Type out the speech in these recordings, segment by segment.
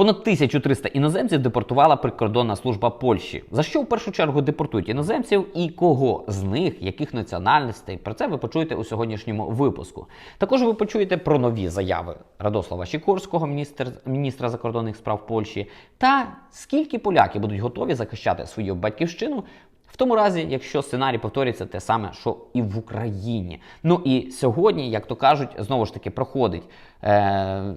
Понад 1300 іноземців депортувала прикордонна служба Польщі. За що в першу чергу депортують іноземців і кого з них, яких національностей? Про це ви почуєте у сьогоднішньому випуску. Також ви почуєте про нові заяви Радослава Сікорського, міністр, міністра закордонних справ Польщі, та скільки поляки будуть готові захищати свою батьківщину. В тому разі, якщо сценарій повторюється те саме, що і в Україні. Ну і сьогодні, як то кажуть, знову ж таки проходить,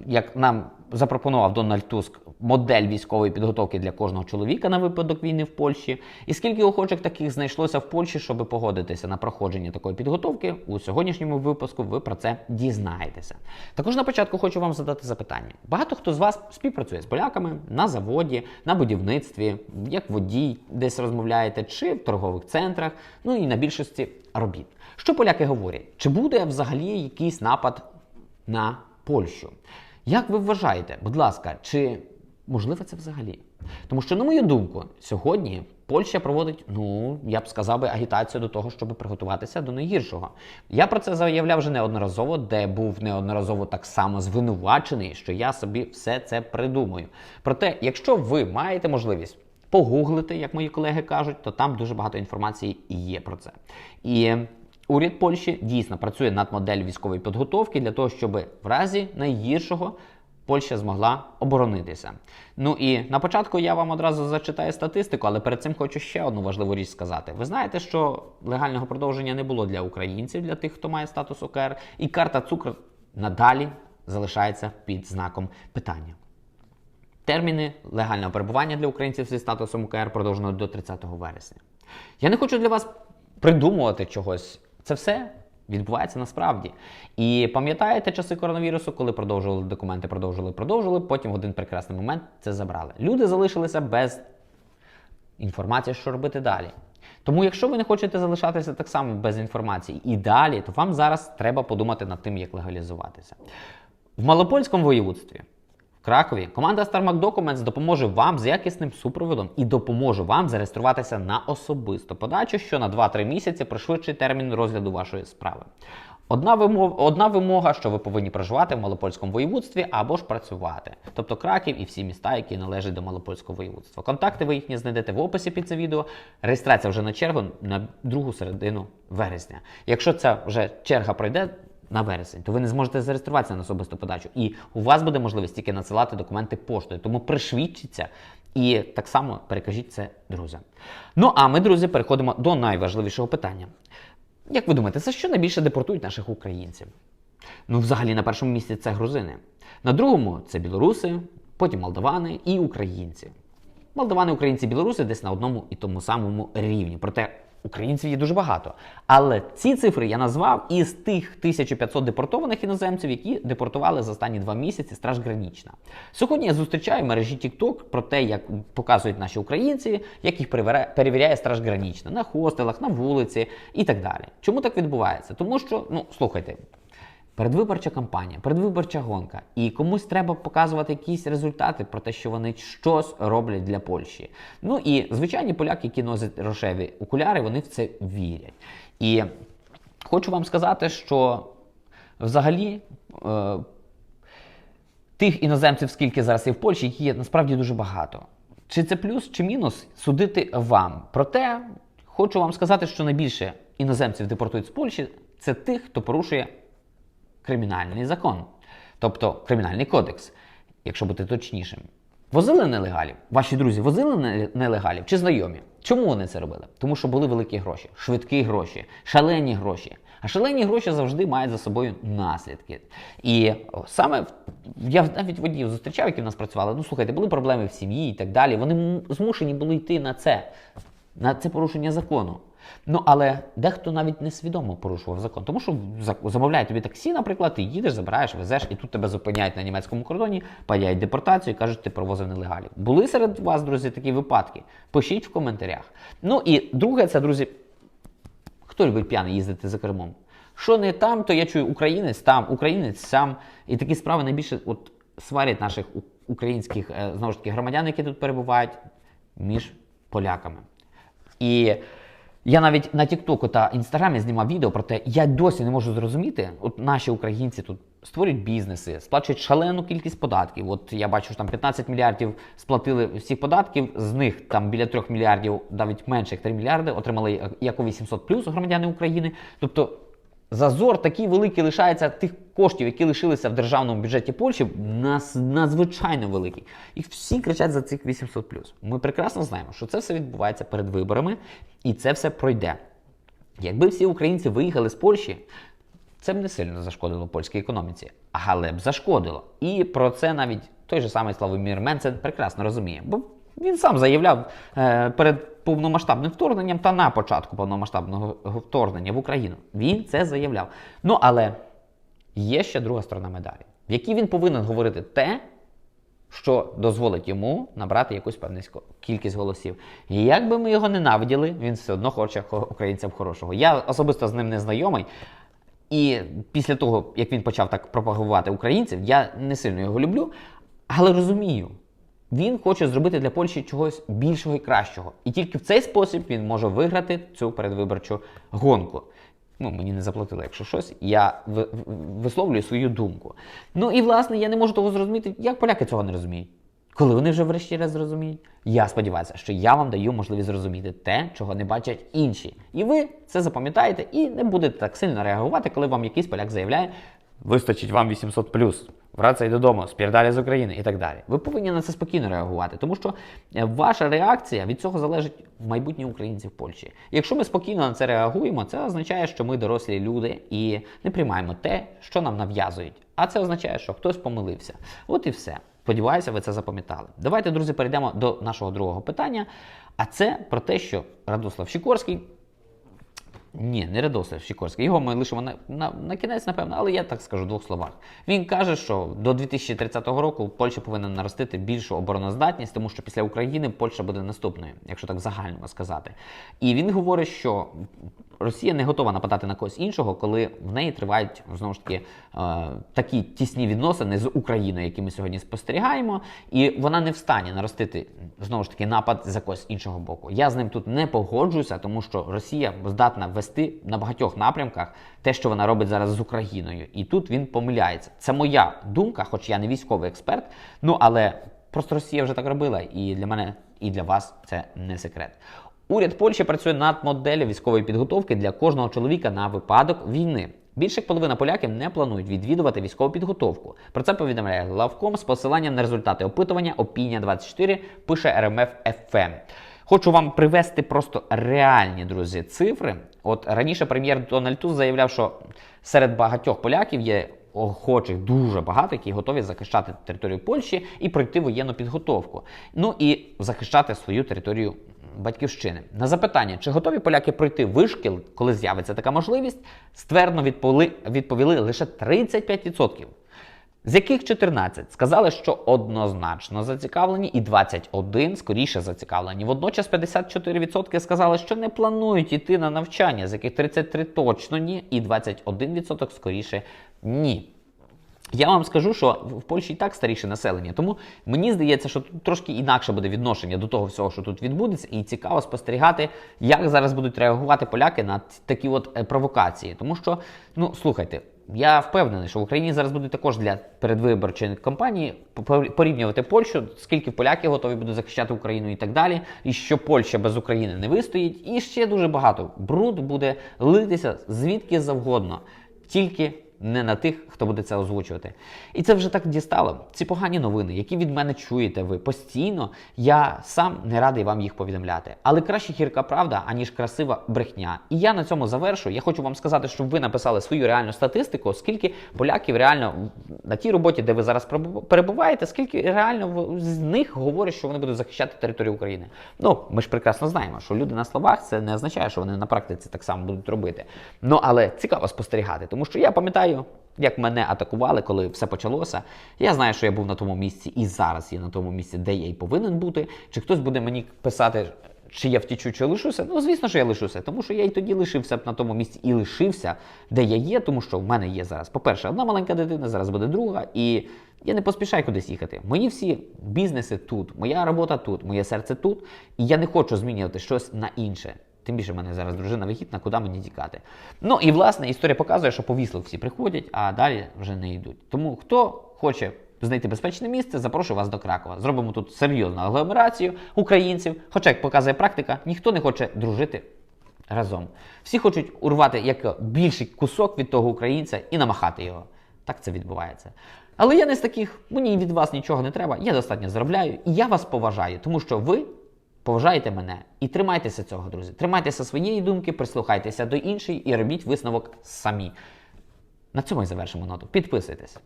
як нам запропонував Дональд Туск, модель військової підготовки для кожного чоловіка на випадок війни в Польщі. І скільки охочих таких знайшлося в Польщі, щоб погодитися на проходження такої підготовки, у сьогоднішньому випуску ви про це дізнаєтеся. Також на початку хочу вам задати запитання. Багато хто з вас співпрацює з поляками на заводі, на будівництві, як водій, десь розмовляєте, чи в торгових центрах, ну і на більшості робіт. Що поляки говорять? Чи буде взагалі якийсь напад на Польщу? Як ви вважаєте, будь ласка, чи можливо це взагалі? Тому що, на мою думку, сьогодні Польща проводить, ну я б сказав би, агітацію до того, щоб приготуватися до найгіршого. Я про це заявляв вже неодноразово, де був неодноразово так само звинувачений, що я собі все це придумаю. Проте, якщо ви маєте можливість погуглити, як мої колеги кажуть, то там дуже багато інформації і є про це. І уряд Польщі дійсно працює над моделлю військової підготовки для того, щоб в разі найгіршого Польща змогла оборонитися. Ну і на початку я вам одразу зачитаю статистику, але перед цим хочу ще одну важливу річ сказати. Ви знаєте, що легального продовження не було для українців, для тих, хто має статус ОКР, і карта цукру надалі залишається під знаком питання. Терміни легального перебування для українців зі статусом УКР продовжено до 30 вересня. Я не хочу для вас придумувати чогось. Це все відбувається насправді. І пам'ятаєте часи коронавірусу, коли продовжували документи, продовжували, продовжували, потім в один прекрасний момент це забрали. Люди залишилися без інформації, що робити далі. Тому, якщо ви не хочете залишатися так само без інформації і далі, то вам зараз треба подумати над тим, як легалізуватися. В Малопольському воєводстві Кракові команда StarMac Documents допоможе вам з якісним супроводом і допоможе вам зареєструватися на особисту подачу, що на 2-3 місяці пришвидшить термін розгляду вашої справи. Одна вимога, одна вимога, що ви повинні проживати в Малопольському воєводстві або ж працювати, тобто Краків і всі міста, які належать до Малопольського воєводства. Контакти ви їхні знайдете в описі під це відео. Реєстрація вже на чергу на другу середину вересня. Якщо ця вже черга пройде, на вересень, то ви не зможете зареєструватися на особисту подачу. І у вас буде можливість тільки надсилати документи поштою. Тому пришвидшіться і так само перекажіть це друзям. Ну а ми, друзі, переходимо до найважливішого питання. Як ви думаєте, за що найбільше депортують наших українців? Ну, взагалі, на першому місці це грузини. На другому це білоруси, потім молдавани і українці. Молдавани, українці, білоруси десь на одному і тому самому рівні. Проте українців є дуже багато. Але ці цифри я назвав із тих 1500 депортованих іноземців, які депортували за останні два місяці Страж Гранічна. Сьогодні я зустрічаю мережі TikTok про те, як показують наші українці, як їх перевіряє, перевіряє Страж Гранічна на хостелах, на вулиці і так далі. Чому так відбувається? Тому що, ну слухайте. Передвиборча кампанія, передвиборча гонка, і комусь треба показувати якісь результати про те, що вони щось роблять для Польщі. Ну і звичайні поляки, які носять рожеві окуляри, вони в це вірять. І хочу вам сказати, що взагалі е, тих іноземців, скільки зараз є в Польщі, їх є насправді дуже багато. Чи це плюс, чи мінус, судити вам. Проте хочу вам сказати, що найбільше іноземців депортують з Польщі це тих, хто порушує кримінальний закон, тобто кримінальний кодекс, якщо бути точнішим. Возили нелегалів? Ваші друзі возили не- нелегалів чи знайомі? Чому вони це робили? Тому що були великі гроші, швидкі гроші, шалені гроші. А шалені гроші завжди мають за собою наслідки. І саме я навіть водіїв зустрічав, які в нас працювали. Ну слухайте, були проблеми в сім'ї і так далі. Вони змушені були йти на це, на це порушення закону. Ну, але дехто навіть несвідомо порушував закон. Тому що за- замовляє тобі таксі, наприклад, ти їдеш, забираєш, везеш, і тут тебе зупиняють на німецькому кордоні, паяють депортацію і кажуть, ти провозив нелегалів. Були серед вас, друзі, такі випадки? Пишіть в коментарях. Ну і друге, це, друзі, хто любить п'яний їздити за кермом? Що не там, то я чую українець там, українець сам. І такі справи найбільше от, сварять наших українських е, знову ж таки громадян, які тут перебувають, між поляками. І я навіть на Тіктоку та Інстаграмі знімав відео про те, я досі не можу зрозуміти, от наші українці тут створюють бізнеси, сплачують шалену кількість податків. От я бачу, що там 15 мільярдів сплатили всіх податків, з них там біля 3 мільярдів, навіть менше як 3 мільярди, отримали як 800 плюс громадяни України. Тобто зазор такий великий лишається тих коштів, які лишилися в державному бюджеті Польщі, нас надзвичайно великий. І всі кричать за цих 800 плюс. Ми прекрасно знаємо, що це все відбувається перед виборами, і це все пройде. Якби всі українці виїхали з Польщі, це б не сильно зашкодило польській економіці, але б зашкодило. І про це навіть той же самий Славомір Менцен прекрасно розуміє. Бо він сам заявляв е, перед повномасштабним вторгненням та на початку повномасштабного вторгнення в Україну. Він це заявляв. Ну але є ще друга сторона медалі, в якій він повинен говорити те, що дозволить йому набрати якусь певну кількість голосів. І як би ми його ненавиділи, він все одно хоче хо- українцям хорошого. Я особисто з ним не знайомий. І після того, як він почав так пропагувати українців, я не сильно його люблю, але розумію, він хоче зробити для Польщі чогось більшого і кращого. І тільки в цей спосіб він може виграти цю передвиборчу гонку. Ну, мені не заплатили, якщо щось, я ви- ви- висловлюю свою думку. Ну і власне я не можу того зрозуміти, як поляки цього не розуміють. Коли вони вже врешті раз зрозуміють, я сподіваюся, що я вам даю можливість зрозуміти те, чого не бачать інші. І ви це запам'ятаєте і не будете так сильно реагувати, коли вам якийсь поляк заявляє, вистачить вам 800 плюс. Врацай додому, спірдалі з України і так далі. Ви повинні на це спокійно реагувати, тому що е, ваша реакція від цього залежить майбутнє українців в Польщі. Якщо ми спокійно на це реагуємо, це означає, що ми дорослі люди і не приймаємо те, що нам нав'язують. А це означає, що хтось помилився. От і все. Сподіваюся, ви це запам'ятали. Давайте, друзі, перейдемо до нашого другого питання. А це про те, що Радослав Сікорський ні, не Радослав Сікорський. Його ми лишимо на, на, на кінець, напевно, але я так скажу в двох словах. Він каже, що до 2030 року Польща повинна наростити більшу обороноздатність, тому що після України Польща буде наступною, якщо так загально сказати. І він говорить, що Росія не готова нападати на когось іншого, коли в неї тривають знову ж таки е, такі тісні відносини з Україною, які ми сьогодні спостерігаємо, і вона не встані наростити знову ж таки напад з якогось іншого боку. Я з ним тут не погоджуюся, тому що Росія здатна вести на багатьох напрямках те, що вона робить зараз з Україною, і тут він помиляється. Це моя думка, хоч я не військовий експерт. Ну але просто Росія вже так робила, і для мене і для вас це не секрет. Уряд Польщі працює над моделлю військової підготовки для кожного чоловіка на випадок війни. Більше як половина поляків не планують відвідувати військову підготовку. Про це повідомляє главком з посиланням на результати опитування Опінія 24 пише РМФ ФМ. Хочу вам привести просто реальні друзі цифри. От раніше прем'єр Дональд Туск заявляв, що серед багатьох поляків є охочих дуже багато, які готові захищати територію Польщі і пройти воєнну підготовку. Ну і захищати свою територію батьківщини. На запитання, чи готові поляки пройти вишкіл, коли з'явиться така можливість, ствердно відповіли, відповіли лише 35%. З яких 14 сказали, що однозначно зацікавлені, і 21 скоріше зацікавлені. Водночас 54% сказали, що не планують йти на навчання, з яких 33 точно ні, і 21% скоріше ні. Я вам скажу, що в Польщі і так старіше населення, тому мені здається, що тут трошки інакше буде відношення до того всього, що тут відбудеться, і цікаво спостерігати, як зараз будуть реагувати поляки на такі от е, провокації. Тому що, ну слухайте, я впевнений, що в Україні зараз будуть також для передвиборчої кампанії порівнювати Польщу, скільки поляки готові будуть захищати Україну і так далі, і що Польща без України не вистоїть, і ще дуже багато. Бруд буде литися звідки завгодно, тільки не на тих, хто буде це озвучувати. І це вже так дістало. Ці погані новини, які від мене чуєте ви постійно, я сам не радий вам їх повідомляти. Але краще гірка правда, аніж красива брехня. І я на цьому завершу. Я хочу вам сказати, щоб ви написали свою реальну статистику, скільки поляків реально на тій роботі, де ви зараз перебуваєте, скільки реально з них говорять, що вони будуть захищати територію України. Ну, ми ж прекрасно знаємо, що люди на словах це не означає, що вони на практиці так само будуть робити. Ну але цікаво спостерігати, тому що я пам'ятаю. Як мене атакували, коли все почалося. Я знаю, що я був на тому місці і зараз є на тому місці, де я і повинен бути. Чи хтось буде мені писати, чи я втічу, чи лишуся? Ну, звісно, що я лишуся, тому що я й тоді лишився б на тому місці і лишився, де я є, тому що в мене є зараз, по-перше, одна маленька дитина, зараз буде друга, і я не поспішаю кудись їхати. Мої всі бізнеси тут, моя робота тут, моє серце тут, і я не хочу змінювати щось на інше. Тим більше в мене зараз дружина вихідна, куди мені тікати. Ну і власне історія показує, що по віслах всі приходять, а далі вже не йдуть. Тому хто хоче знайти безпечне місце, запрошую вас до Кракова. Зробимо тут серйозну агломерацію українців. Хоча, як показує практика, ніхто не хоче дружити разом. Всі хочуть урвати як більший кусок від того українця і намахати його. Так це відбувається. Але я не з таких, мені від вас нічого не треба, я достатньо заробляю, і я вас поважаю, тому що ви поважаєте мене. І тримайтеся цього, друзі. Тримайтеся своєї думки, прислухайтеся до іншої і робіть висновок самі. На цьому і завершимо ноту. Підписуйтесь.